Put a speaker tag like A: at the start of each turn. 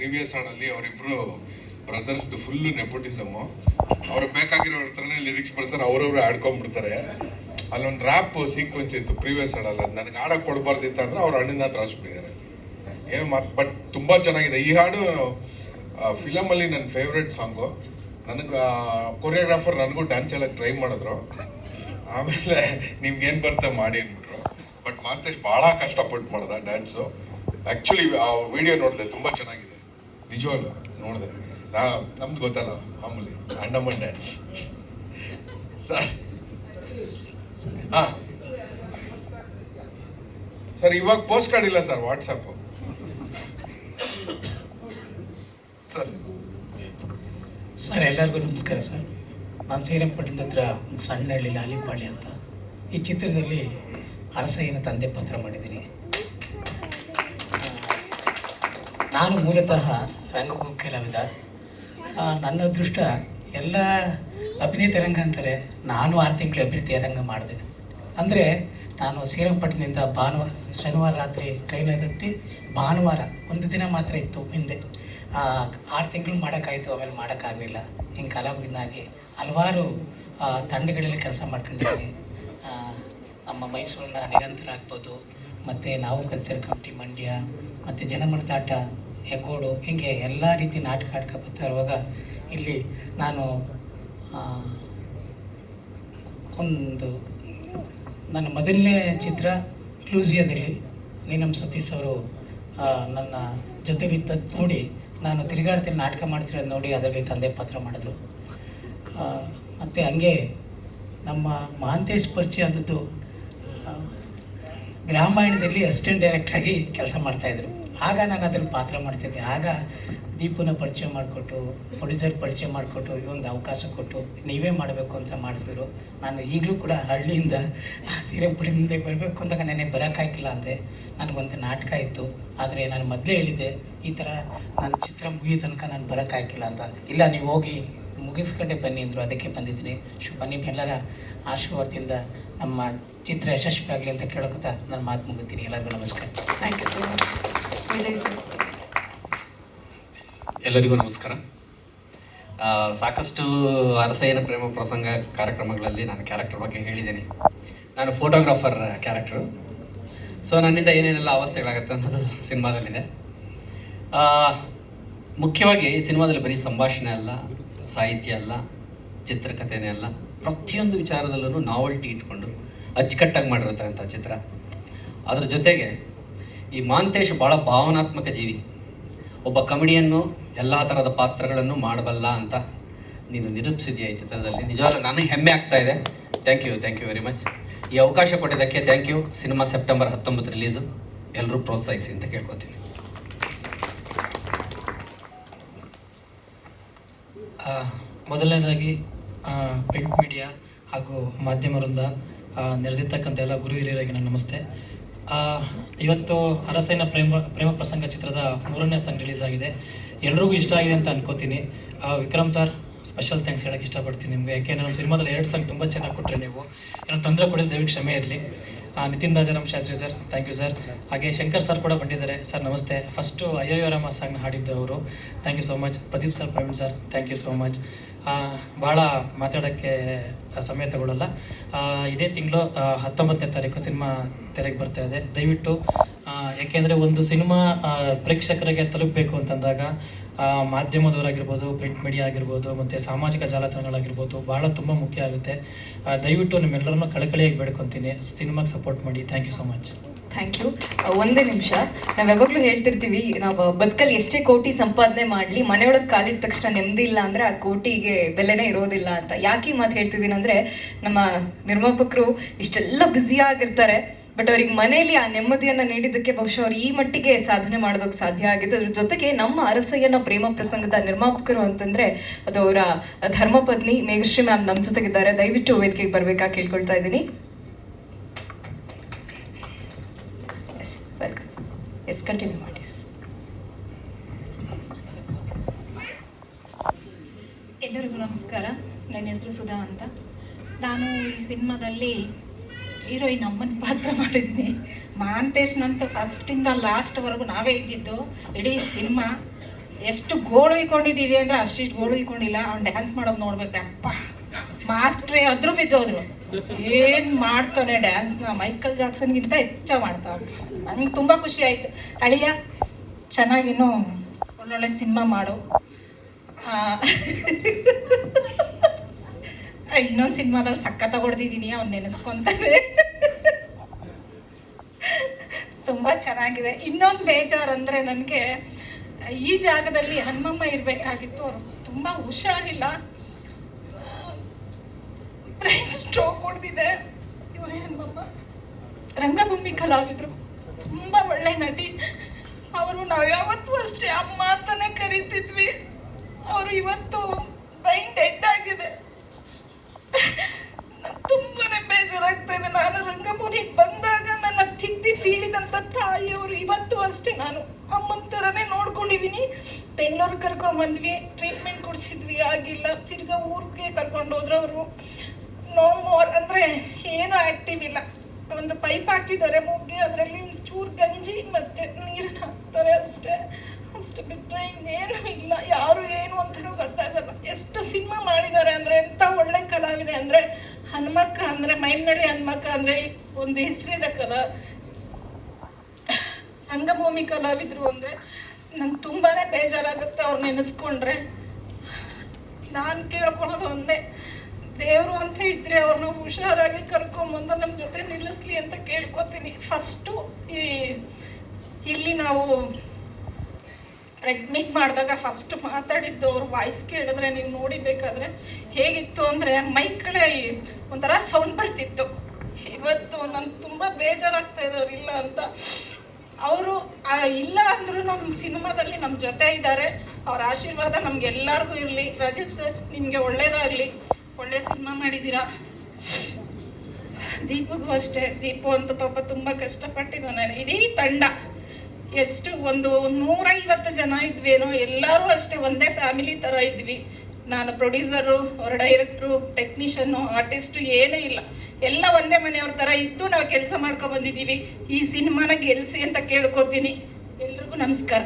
A: Previous ಹಾಡಲ್ಲಿ ಅವರಿಬ್ರು ಬ್ರದರ್ಸ್ದು full nepotism ಅವ್ರು ಬೇಕಾಗಿರೋ ಹತ್ರನೇ ಲಿರಿಕ್ಸ್ ಬರ್ತಾರೆ ಅವ್ರವ್ರು ಆಡ್ಕೊಂಡ್ಬಿಡ್ತಾರೆ ಅಲ್ಲೊಂದು ರ್ಯಾಪ್ ಸೀಕ್ವೆನ್ಸ್ ಇತ್ತು ಪ್ರೀವಿಯಸ್ ಹಾಡಲ್ಲ ಅದು ನನಗೆ ಹಾಡಕ್ಕೆ ಕೊಡಬಾರ್ದಿತ್ತು ಅಂದ್ರೆ ಅವ್ರ ಅಣ್ಣಿನ ಹತ್ರ ಹಚ್ಬಿಟ್ಟಿದ್ದಾರೆ ಏನು ಮಾತು ಬಟ್ ತುಂಬ ಚೆನ್ನಾಗಿದೆ. ಈ ಹಾಡು ಫಿಲಮಲ್ಲಿ ನನ್ನ ಫೇವ್ರೆಟ್ ಸಾಂಗು ನನಗೆ ಕೊರಿಯೋಗ್ರಾಫರ್ ನನಗೂ ಡ್ಯಾನ್ಸ್ ಹೇಳಕ್ಕೆ ಟ್ರೈ ಮಾಡಿದ್ರು. ಆಮೇಲೆ ನಿಮ್ಗೇನು ಬರ್ತಾ ಮಾಡಿ ಅಂದ್ಬಿಟ್ರು. ಬಟ್ ಮಾತೇಶ್ ಭಾಳ ಕಷ್ಟಪಟ್ಟು ಮಾಡ್ದ ಡ್ಯಾನ್ಸು ಆ್ಯಕ್ಚುಲಿ ಆ ವಿಡಿಯೋ ನೋಡಿದೆ ತುಂಬ ಚೆನ್ನಾಗಿದೆ. ನಿಜವಾಗ್ಲು ನೋಡಿದೆ. ನಾ, ನಮ್ದು ಗೊತ್ತಲ್ಲ, ಮಾಮೂಲಿ, ಅಂಡಮನ್ ಡ್ಯಾನ್ಸ್ ಸರ್. ಹಾಂ. ಸರ್, ಇವಾಗ ಪೋಸ್ಟ್ ಕಾರ್ಡ್ ಇಲ್ಲ ಸರ್ ವಾಟ್ಸಪ್ಪು ಸರ್.
B: ಎಲ್ಲರಿಗೂ ನಮಸ್ಕಾರ ಸರ್. ನಾನು ಶ್ರೀರಂಗಪಟ್ಟಣದ ಹತ್ರ ಒಂದು ಸಣ್ಣ ಹಳ್ಳಿ ಲಾಲಿಪಾಳಿ ಅಂತ. ಈ ಚಿತ್ರದಲ್ಲಿ ಅರಸಯ್ಯನ ತಂದೆ ಪಾತ್ರ ಮಾಡಿದ್ದೀನಿ ಆ, ನಾನು ಮೂಲತಃ ರಂಗಭೂಮಿ ಕಲಾವಿದ ನನ್ನ ಅದೃಷ್ಟ ಎಲ್ಲ ಅಭಿನೇತ ರಂಗ ಅಂತಾರೆ, ನಾನು ಆರು ತಿಂಗಳು ಅಭಿನಯ ರಂಗ ಮಾಡಿದೆ. ಅಂದರೆ ನಾನು ಶ್ರೀರಂಗಪಟ್ಟಣದಿಂದ ಭಾನುವಾರ, ಶನಿವಾರ ರಾತ್ರಿ ಟ್ರೈನ್ ಹತ್ತಿ ಭಾನುವಾರ ಒಂದು ದಿನ ಮಾತ್ರ ಇತ್ತು ಹಿಂದೆ. ಆರು ತಿಂಗಳು ಮಾಡೋಕ್ಕಾಯಿತು, ಆಮೇಲೆ ಮಾಡೋಕ್ಕಾಗಲಿಲ್ಲ. ಹಿಂಗೆ ಕಲಾವಿದನಾಗಿ ಹಲವಾರು ತಂಡಗಳಲ್ಲಿ ಕೆಲಸ ಮಾಡ್ಕೊಂಡಿದ್ದೀನಿ. ನಮ್ಮ ಮೈಸೂರಿನ ನಿರಂತರ ಆಗ್ಬೋದು ಮತ್ತು ನಾವು ಕಲ್ಚರ್ ಕಮಿಟಿ ಮಂಡ್ಯ, ಮತ್ತು ಜನಮನದಾಟ ಹೆಗ್ಗೋಡು, ಹೀಗೆ ಎಲ್ಲ ರೀತಿ ನಾಟಕ ಆಡ್ಕ ಬರ್ತಾ ಇರುವಾಗ ಇಲ್ಲಿ ನಾನು ಒಂದು ನನ್ನ ಮೊದಲನೇ ಚಿತ್ರ ಲೂಸಿಯಾದಲ್ಲಿ ನೀನಮ್ ಸತೀಶ್ ಅವರು ನನ್ನ ಜೊತೆಗಿದ್ದದ್ದು ನೋಡಿ ನಾನು ತಿರುಗಾಡ್ತೀನಿ ನಾಟಕ ಮಾಡ್ತಿರೋದು ನೋಡಿ ಅದರಲ್ಲಿ ತಂದೆ ಪಾತ್ರ ಮಾಡಿದ್ರು. ಮತ್ತು ಹಂಗೆ ನಮ್ಮ ಮಹಾಂತೇಶ್ ಪರಿಚಯ ಆದದ್ದು ಗ್ರಾಮಾಯಣದಲ್ಲಿ ಅಸಿಸ್ಟೆಂಟ್ ಡೈರೆಕ್ಟ್ರಾಗಿ ಕೆಲಸ ಮಾಡ್ತಾಯಿದ್ರು ಆಗ ನಾನು ಅದನ್ನು ಪಾತ್ರ ಮಾಡ್ತಿದ್ದೆ. ಆಗ ದೀಪನ ಪರಿಚಯ ಮಾಡಿಕೊಟ್ಟು ಪ್ರೊಡ್ಯೂಸರ್ ಪರಿಚಯ ಮಾಡಿಕೊಟ್ಟು ಒಂದು ಅವಕಾಶ ಕೊಟ್ಟು, ನೀವೇ ಮಾಡಬೇಕು ಅಂತ ಮಾಡಿಸಿದ್ರು. ನಾನು ಈಗಲೂ ಕೂಡ ಹಳ್ಳಿಯಿಂದ ಶ್ರೀರಂಗಪಟ್ಟಣದಿಂದ ಬರಬೇಕು ಅಂದಾಗ ನನಗೆ ಬರೋಕ್ಕಾಗಿಲ್ಲ ಅಂದೆ. ನನಗೊಂದು ನಾಟಕ ಇತ್ತು. ಆದರೆ ನಾನು ಮೊದಲೇ ಹೇಳಿದ್ದೆ, ಈ ಥರ ನನ್ನ ಚಿತ್ರ ಮುಗಿಯೋ ತನಕ ನಾನು ಬರೋಕ್ಕಾಗಿಲ್ಲ ಅಂತ. ಇಲ್ಲ, ನೀವು ಹೋಗಿ ಮುಗಿಸ್ಕೊಂಡೆ ಬನ್ನಿ ಅಂದರು. ಅದಕ್ಕೆ ಬಂದಿದ್ದೀನಿ. ಶುಭ ನಿಮ್ಮೆಲ್ಲರ ಆಶೀರ್ವಾದದಿಂದ ನಮ್ಮ ಚಿತ್ರ ಯಶಸ್ವಿ ಆಗಲಿ ಅಂತ ಕೇಳೋಕ್ಕಂತ ನಾನು ಮಾತು ಮುಗಿತೀನಿ. ಎಲ್ಲರಿಗೂ ನಮಸ್ಕಾರ.
C: ಥ್ಯಾಂಕ್ ಯು ಸೊ ಮಚ್
D: ಎಲ್ಲರಿಗೂ ನಮಸ್ಕಾರ. ಸಾಕಷ್ಟು ಅರಸಯ್ಯನ ಪ್ರೇಮ ಪ್ರಸಂಗ ಕಾರ್ಯಕ್ರಮಗಳಲ್ಲಿ ನಾನು ಕ್ಯಾರೆಕ್ಟರ್ ಬಗ್ಗೆ ಹೇಳಿದ್ದೀನಿ. ನಾನು ಫೋಟೋಗ್ರಾಫರ್ ಕ್ಯಾರೆಕ್ಟರು ಸೊ ನನ್ನಿಂದ ಏನೇನೆಲ್ಲ ಅವಸ್ಥೆಗಳಾಗತ್ತೆ ಅನ್ನೋದು ಸಿನಿಮಾದಲ್ಲಿದೆ. ಮುಖ್ಯವಾಗಿ ಈ ಸಿನಿಮಾದಲ್ಲಿ ಬರೀ ಸಂಭಾಷಣೆ ಅಲ್ಲ, ಸಾಹಿತ್ಯ ಅಲ್ಲ, ಚಿತ್ರಕಥೆನೇ ಅಲ್ಲ, ಪ್ರತಿಯೊಂದು ವಿಚಾರದಲ್ಲೂ ನಾವಲ್ಟಿ ಇಟ್ಕೊಂಡು ಅಚ್ಚುಕಟ್ಟಾಗಿ ಮಾಡಿರತಕ್ಕಂಥ ಚಿತ್ರ. ಅದ್ರ ಜೊತೆಗೆ ಈ ಮಾಂತೇಶ್ ಭಾಳ ಭಾವನಾತ್ಮಕ ಜೀವಿ. ಒಬ್ಬ ಕಮಿಡಿಯನ್ನು ಎಲ್ಲ ಥರದ ಪಾತ್ರಗಳನ್ನು ಮಾಡಬಲ್ಲ ಅಂತ ನೀನು ನಿರೂಪಿಸಿದೆಯಾ ಈ ಚಿತ್ರದಲ್ಲಿ? ನಿಜವಾಗ್ಲೂ ನನಗೆ ಹೆಮ್ಮೆ ಆಗ್ತಾ ಇದೆ. Thank you thank you very much ಈ ಅವಕಾಶ ಕೊಟ್ಟಿದ್ದಕ್ಕೆ ಥ್ಯಾಂಕ್ ಯು ಸಿನಿಮಾ ಸೆಪ್ಟೆಂಬರ್ ಹತ್ತೊಂಬತ್ತು ರಿಲೀಸು. ಎಲ್ಲರೂ ಪ್ರೋತ್ಸಾಹಿಸಿ ಅಂತ ಕೇಳ್ಕೊತೀನಿ.
B: ಮೊದಲನೇದಾಗಿ ಪ್ರಿಂಟ್ ಮೀಡಿಯಾ ಹಾಗೂ ಮಾಧ್ಯಮ ವೃಂದ ನೆರೆದಿರ್ತಕ್ಕಂಥ ಎಲ್ಲ ಗುರು ಹಿರಿಯರಿಗೆ ನಾನು ನಮಸ್ತೆ. ಇವತ್ತು ಅರಸೈನ ಪ್ರೇಮ ಪ್ರೇಮ ಪ್ರಸಂಗ ಚಿತ್ರದ ಮೂರನೇ ಸಾಂಗ್ ರಿಲೀಸ್ ಆಗಿದೆ. ಎಲ್ರಿಗೂ ಇಷ್ಟ ಆಗಿದೆ ಅಂತ ಅನ್ಕೋತೀನಿ. ವಿಕ್ರಮ್ ಸರ್? ಸ್ಪೆಷಲ್ ಥ್ಯಾಂಕ್ಸ್ ಹೇಳಕ್ಕೆ ಇಷ್ಟಪಡ್ತೀನಿ ನಿಮಗೆ. ಯಾಕೆಂದರೆ ನಮ್ಮ ಸಿನಿಮಾದಲ್ಲಿ ಎರಡು ಸಾಂಗ್ ತುಂಬ ಚೆನ್ನಾಗಿ ಕೊಟ್ಟರೆ ನೀವು. ಏನೋ ತೊಂದರೆ ಕೊಡಿದ್ರೆ ದಯವಿಟ್ಟು ಕ್ಷಮೆ ಇರಲಿ. Nitin Rajaram Shastri sir thank you sir ಹಾಗೆ ಶಂಕರ್ ಸರ್ ಕೂಡ ಬಂದಿದ್ದಾರೆ. ಸರ್ ನಮಸ್ತೆ. ಫಸ್ಟು ಅಯ್ಯೋ ರಾಮ ಸಾಂಗ್ನ ಹಾಡಿದ್ದು thank you so much Pradeep sir Praveen sir thank you so much ಭಾಳ ಮಾತಾಡೋಕ್ಕೆ ಸಮಯ ತಗೊಳ್ಳಲ್ಲ ಇದೇ ತಿಂಗಳು ಹತ್ತೊಂಬತ್ತನೇ ತಾರೀಕು ಸಿನಿಮಾ ತೆರೆಗೆ ಬರ್ತಾ ಇದೆ. ದಯವಿಟ್ಟು ಯಾಕೆಂದರೆ ಒಂದು ಸಿನಿಮಾ ಪ್ರೇಕ್ಷಕರಿಗೆ ತಲುಪಬೇಕು ಅಂತಂದಾಗ ಮಾಧ್ಯಮದವರಾಗಿರ್ಬೋದು ಪ್ರಿಂಟ್ ಮೀಡಿಯಾ ಆಗಿರ್ಬೋದು, ಮತ್ತು ಸಾಮಾಜಿಕ ಜಾಲತಾಣಗಳಾಗಿರ್ಬೋದು ಭಾಳ ತುಂಬ ಮುಖ್ಯ ಆಗುತ್ತೆ. ದಯವಿಟ್ಟು ನಿಮ್ಮೆಲ್ಲರನ್ನೂ ಕಳಕಳಿಯಾಗಿ ಬೇಡ್ಕೊತೀನಿ. ಸಿನಿಮಾಗೆ ಸಪೋರ್ಟ್ ಮಾಡಿ. Thank you so much
C: thank you ಒಂದೇ ನಿಮಿಷ. ನಾವು ಯಾವಾಗಲೂ ಹೇಳ್ತಿರ್ತೀವಿ, ನಾವು ಬದುಕಲ್ಲಿ ಎಷ್ಟೇ ಕೋಟಿ ಸಂಪಾದನೆ ಮಾಡಲಿ, ಮನೆಯೊಳಗೆ ಕಾಲಿಟ್ಟ ತಕ್ಷಣ ನೆಮ್ಮದಿ ಇಲ್ಲ ಅಂದರೆ ಆ ಕೋಟಿಗೆ ಬೆಲೆನೇ ಇರೋದಿಲ್ಲ ಅಂತ. ಯಾಕೆ ಮಾತು ಹೇಳ್ತಿದ್ದೀನಿ ಅಂದರೆ, ನಮ್ಮ ನಿರ್ಮಾಪಕರು ಇಷ್ಟೆಲ್ಲ ಬ್ಯುಸಿ ಆಗಿರ್ತಾರೆ. ಬಟ್ ಅವ್ರಿಗೆ ಮನೆಯಲ್ಲಿ ಆ ನೆಮ್ಮದಿಯನ್ನ ನೀಡಿದ್ದಕ್ಕೆ ಬಹುಶಃ ಅವ್ರು ಈ ಮಟ್ಟಿಗೆ ಸಾಧನೆ ಮಾಡೋದಕ್ಕೆ ಸಾಧ್ಯ ಆಗಿದೆ. ಅದ್ರ ಜೊತೆಗೆ ನಮ್ಮ ಅರಸಯ್ಯನ ಪ್ರೇಮ ಪ್ರಸಂಗದ ನಿರ್ಮಾಪಕರು ಅಂತಂದ್ರೆ ಅದು ಅವರ ಧರ್ಮಪತ್ನಿ ಮೇಘಶ್ರೀ ಮ್ಯಾಮ್ ನಮ್ಮ ಜೊತೆಗಿದ್ದಾರೆ. ದಯವಿಟ್ಟು ವೇದಿಕೆಗೆ ಬರ್ಬೇಕಾ ಕೇಳ್ಕೊಳ್ತಾ ಇದ್ದೀನಿ. ಎಸ್ ಕಂಟಿನ್ಯೂ ಮಾಡಿ
E: ಎಲ್ಲರಿಗೂ ನಮಸ್ಕಾರ. ನನ್ನ ಹೆಸರು ಸುಧಾ ಅಂತ. ನಾನು ಈ ಸಿನಿಮಾದಲ್ಲಿ ಹೀರೋಯಿನ್ ಅಮ್ಮನ ಪಾತ್ರ ಮಾಡಿದ್ದೀನಿ. ಮಹಾಂತೇಶ್ನಂತೂ ಫಸ್ಟಿಂದ ಲಾಸ್ಟ್ವರೆಗೂ ನಾವೇ ಇದ್ದಿದ್ದು, ಇಡೀ ಸಿನಿಮಾ ಎಷ್ಟು ಗೋಳು ಇಕೊಂಡಿದ್ದೀವಿ ಅಂದ್ರೆ ಅಷ್ಟಿಷ್ಟು ಗೋಳು ಇಕೊಂಡಿಲ್ಲ ಅವ್ನು ಡ್ಯಾನ್ಸ್ ಮಾಡೋದು ನೋಡ್ಬೇಕಪ್ಪ. ಮಾಸ್ಟ್ರೇ ಅದ್ರು ಬಿದ್ದೋದ್ರು. ಏನ್ ಮಾಡ್ತಾನೆ ಡ್ಯಾನ್ಸ್ನ ಮೈಕಲ್ ಜಾಕ್ಸನ್ಗಿಂತ ಹೆಚ್ಚ ಮಾಡ್ತಾವ ನಂಗೆ ತುಂಬಾ ಖುಷಿ ಆಯ್ತು. ಅಳಿಯ ಚೆನ್ನಾಗಿನ್ನು ಒಳ್ಳೊಳ್ಳೆ ಸಿನಿಮಾ ಮಾಡು. ಇನ್ನೊಂದು ಸಿನಿಮಾದಲ್ಲಿ ಸಕ್ಕ ತಗೊಡ್ದಿದ್ದೀನಿ ಅವ್ನು ನೆನೆಸ್ಕೊಂತಾನೆ. ತುಂಬಾ ಚೆನ್ನಾಗಿದೆ. ಇನ್ನೊಂದು ಬೇಜಾರ್ ಅಂದ್ರೆ ನನಗೆ, ಈ ಜಾಗದಲ್ಲಿ ಹನುಮಮ್ಮ ಇರಬೇಕಾಗಿತ್ತು. ಅವರು ತುಂಬಾ ಹುಷಾರಿಲ್ಲ. ಸ್ಟ್ರೋಕ್ ಹೊಡೆದಿದೆ. ಇವರೇ ಹನುಮಮ್ಮ. ರಂಗಭೂಮಿ ಕಲಾವಿದ್ರು. ತುಂಬಾ ಒಳ್ಳೆ ನಟಿ. ಅವರು ನಾವು ಯಾವತ್ತೂ ಅಷ್ಟೇ ಅಮ್ಮ ಅಂತಾನೆ ಕರಿತಿದ್ವಿ. ಅವರು ಇವತ್ತು ಬ್ರೈನ್ ಡೆಡ್ ಆಗಿದೆ ನಂಗ್ ತುಂಬಾನೇ ಬೇಜಾರಾಗ್ತಾ ಇದೆ ನಾನು ರಂಗಭೂಮಿಗೆ ಬಂದಾಗ ನನ್ನ ತಿದ್ದಿ ತೀಡಿದಂತ ತಾಯಿಯವರು ಇವತ್ತು ಅಷ್ಟೇ ನಾನು ಅಮ್ಮನ ಥರನೇ ನೋಡ್ಕೊಂಡಿದೀನಿ. ಬೆಂಗಳೂರು ಕರ್ಕೊಂಡ್ ಬಂದ್ವಿ ಟ್ರೀಟ್ಮೆಂಟ್ ಕೊಡಿಸಿದ್ವಿ, ಆಗಿಲ್ಲ. ತಿರ್ಗಾ ಊರಿಗೆ ಕರ್ಕೊಂಡು ಹೋದ್ರು ಅವರು. ನೋ ಮೋರ್ ಅಂದ್ರೆ ಏನು ಆಕ್ಟಿವ್ ಇಲ್ಲ. ಒಂದು ಪೈಪ್ ಹಾಕಿದ್ದಾರೆ ಮುಗ್ಗಿ, ಅದರಲ್ಲಿ ಚೂರು ಗಂಜಿ ಮತ್ತೆ ನೀರನ್ನ ಹಾಕ್ತಾರೆ ಅಷ್ಟೇ. ಅಷ್ಟು ಬಿಟ್ಟರೆ ಇನ್ನೇನು ಇಲ್ಲ. ಯಾರು ಏನು ಅಂತಾನೂ ಗೊತ್ತಾಗಲ್ಲ. ಎಷ್ಟು ಸಿನಿಮಾ ಮಾಡಿದ್ದಾರೆ ಅಂದ್ರೆ, ಎಂತ ಒಳ್ಳೆ ಕಲಾವಿದೆ ಅಂದ್ರೆ, ಹನುಮಕ್ಕ ಅಂದ್ರೆ, ಮೈನಳ್ಳಿ ಹನುಮಕ್ಕ ಅಂದ್ರೆ, ಒಂದು ಹೆಸರಿದೆ ಕಲಾ. ರಂಗಭೂಮಿ ಕಲಾವಿದ್ರು ಅಂದ್ರೆ ನಂಗೆ ತುಂಬಾನೇ ಬೇಜಾರಾಗುತ್ತೆ ಅವ್ರು ನೆನೆಸ್ಕೊಂಡ್ರೆ. ನಾನು ಕೇಳ್ಕೊಳೋದು ಒಂದೇ, ದೇವರು ಅಂತ ಇದ್ರೆ ಅವ್ರನ್ನ ಹುಷಾರಾಗಿ ಕರ್ಕೊಂಬಂದು ನಮ್ಮ ಜೊತೆ ನಿಲ್ಲಿಸ್ಲಿ ಅಂತ ಕೇಳ್ಕೊತೀನಿ. ಫಸ್ಟು ಈ, ಇಲ್ಲಿ ನಾವು ಪ್ರೆಸ್ ಮೀಟ್ ಮಾಡಿದಾಗ ಫಸ್ಟ್ ಮಾತಾಡಿದ್ದು ಅವ್ರ ವಾಯ್ಸ್ ಕೇಳಿದ್ರೆ ನೀವು ನೋಡಿಬೇಕಾದ್ರೆ ಹೇಗಿತ್ತು ಅಂದರೆ ಮೈಕಳೆ ಒಂಥರ ಸೌಂಡ್ ಬರ್ತಿತ್ತು. ಇವತ್ತು ನನ್ಗೆ ತುಂಬ ಬೇಜಾರಾಗ್ತಾ ಇದೆ ಅವ್ರು ಇಲ್ಲ ಅಂತ. ಅವರು ಇಲ್ಲ ಅಂದ್ರೂ ನಮ್ಮ ಸಿನಿಮಾದಲ್ಲಿ ನಮ್ಮ ಜೊತೆ ಇದ್ದಾರೆ. ಅವ್ರ ಆಶೀರ್ವಾದ ನಮ್ಗೆಲ್ಲರಿಗೂ ಇರಲಿ. ರಜತ್ ಸರ್ ನಿಮಗೆ ಒಳ್ಳೇದಾಗಲಿ. ಒಳ್ಳೆ ಸಿನಿಮಾ ಮಾಡಿದ್ದೀರಾ ದೀಪಗೂ ಅಷ್ಟೇ. ದೀಪು ಅಂತೂ ಪಾಪ ತುಂಬ ಕಷ್ಟಪಟ್ಟಿದ್ದಾನೆ. ಇಡೀ ತಂಡ. ಎಷ್ಟು ಒಂದು ನೂರೈವತ್ತು ಜನ ಇದ್ವೇನೋ, ಎಲ್ಲರೂ ಅಷ್ಟೇ ಒಂದೇ ಫ್ಯಾಮಿಲಿ ಥರ ಇದ್ವಿ. ನಾನು ಪ್ರೊಡ್ಯೂಸರು, ಅವರ ಡೈರೆಕ್ಟ್ರು ಟೆಕ್ನಿಷಿಯನ್ನು ಆರ್ಟಿಸ್ಟು ಏನೇ ಇಲ್ಲ. ಎಲ್ಲ ಒಂದೇ ಮನೆಯವ್ರ ಥರ ಇದ್ದು ನಾವು ಕೆಲಸ ಮಾಡ್ಕೊ ಬಂದಿದ್ದೀವಿ. ಈ ಸಿನಿಮಾನ ಗೆಲ್ಸಿ ಅಂತ ಕೇಳ್ಕೊತೀನಿ. ಎಲ್ರಿಗೂ ನಮಸ್ಕಾರ.